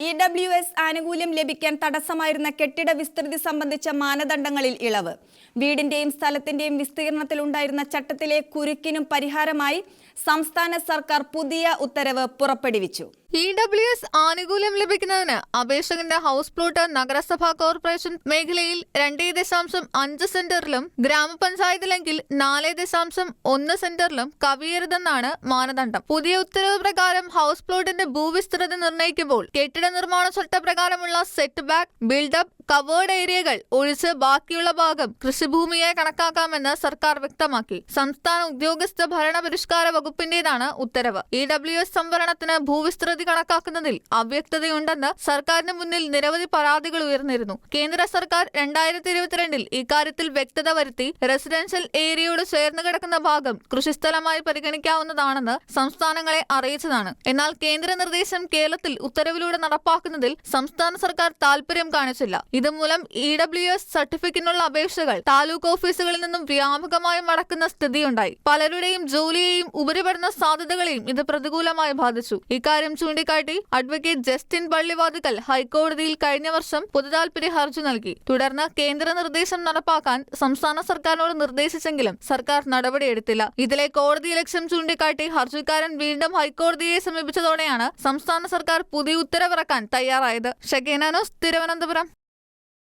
E W S ആനുകൂല്യം ലഭിക്കാൻ തടസ്സമായിരുന്ന കെട്ടിട വിസ്തൃതി സംബന്ധിച്ച മാനദണ്ഡങ്ങളിൽ ഇളവ്. വീടിന്റെയും സ്ഥലത്തിന്റെയും വിസ്തീർണത്തിലുണ്ടായിരുന്ന ചട്ടത്തിലെ കുരുക്കിനും പരിഹാരമായി സംസ്ഥാന സർക്കാർ പുതിയ ഉത്തരവ് പുറപ്പെടുവിച്ചു. ഇ ഡബ്ല്യു എസ് ആനുകൂല്യം ലഭിക്കുന്നതിന് അപേക്ഷകന്റെ ഹൗസ് പ്ലോട്ട് നഗരസഭാ കോർപ്പറേഷൻ മേഖലയിൽ രണ്ടേ ദശാംശം അഞ്ച് സെന്ററിലും ഗ്രാമപഞ്ചായത്തിലെങ്കിൽ നാല് ദശാംശം ഒന്ന് സെന്ററിലും കവിയരുതെന്നാണ് മാനദണ്ഡം. പുതിയ ഉത്തരവ് പ്രകാരം ഹൗസ് പ്ലോട്ടിന്റെ ഭൂവിസ്തൃതി നിർണയിക്കുമ്പോൾ കെട്ടിട നിർമ്മാണ ചട്ടപ്രകാരമുള്ള set back build up covered ഏരിയകൾ ഒഴിച്ച് ബാക്കിയുള്ള ഭാഗം കൃഷിഭൂമിയായി കണക്കാക്കാമെന്ന് സർക്കാർ വ്യക്തമാക്കി. സംസ്ഥാന ഉദ്യോഗസ്ഥ ഭരണ പരിഷ്കാര വകുപ്പിന്റേതാണ് ഉത്തരവ്. ഇ ഡബ്ല്യു എസ് സംവരണത്തിന് ഭൂവിസ്തൃതി കണക്കാക്കുന്നതിൽ അവ്യക്തതയുണ്ടെന്ന് സർക്കാരിന് മുന്നിൽ നിരവധി പരാതികൾ ഉയർന്നിരുന്നു. കേന്ദ്ര സർക്കാർ രണ്ടായിരത്തി ഇരുപത്തിരണ്ടിൽ ഇക്കാര്യത്തിൽ വ്യക്തത വരുത്തി റെസിഡൻഷ്യൽ ഏരിയയോട് ചേർന്ന് കിടക്കുന്ന ഭാഗം കൃഷിസ്ഥലമായി പരിഗണിക്കാവുന്നതാണെന്ന് സംസ്ഥാനങ്ങളെ അറിയിച്ചതാണ്. എന്നാൽ കേന്ദ്ര നിർദ്ദേശം കേരളത്തിൽ ഉത്തരവിലൂടെ നടപ്പാക്കുന്നതിൽ സംസ്ഥാന സർക്കാർ താൽപര്യം കാണിച്ചില്ല. ഇതുമൂലം ഇ ഡബ്ല്യു എസ് സർട്ടിഫിക്കറ്റിനുള്ള അപേക്ഷകൾ താലൂക്ക് ഓഫീസുകളിൽ നിന്നും വ്യാപകമായി മടക്കുന്ന സ്ഥിതിയുണ്ടായി. പലരുടെയും ജോലിയെയും ഉപരിപഠന സാധ്യതകളെയും ഇത് പ്രതികൂലമായി ബാധിച്ചു. ഇക്കാര്യം ചൂണ്ടിക്കാട്ടി അഡ്വക്കേറ്റ് ജസ്റ്റിൻ പള്ളിവാതുക്കൽ ഹൈക്കോടതിയിൽ കഴിഞ്ഞ വർഷം പൊതുതാൽപര്യ ഹർജി നൽകി. തുടർന്ന് കേന്ദ്ര നിർദ്ദേശം നടപ്പാക്കാൻ സംസ്ഥാന സർക്കാരിനോട് നിർദ്ദേശിച്ചെങ്കിലും സർക്കാർ നടപടിയെടുത്തില്ല. ഇതിലെ കോടതി ലക്ഷ്യം ചൂണ്ടിക്കാട്ടി ഹർജിക്കാരൻ വീണ്ടും ഹൈക്കോടതിയെ സമീപിച്ചതോടെയാണ് സംസ്ഥാന സർക്കാർ പുതിയ ഉത്തരവിറക്കാൻ തയ്യാറായത്. ഷെഗേനാനോസ് തിരുവനന്തപുരം.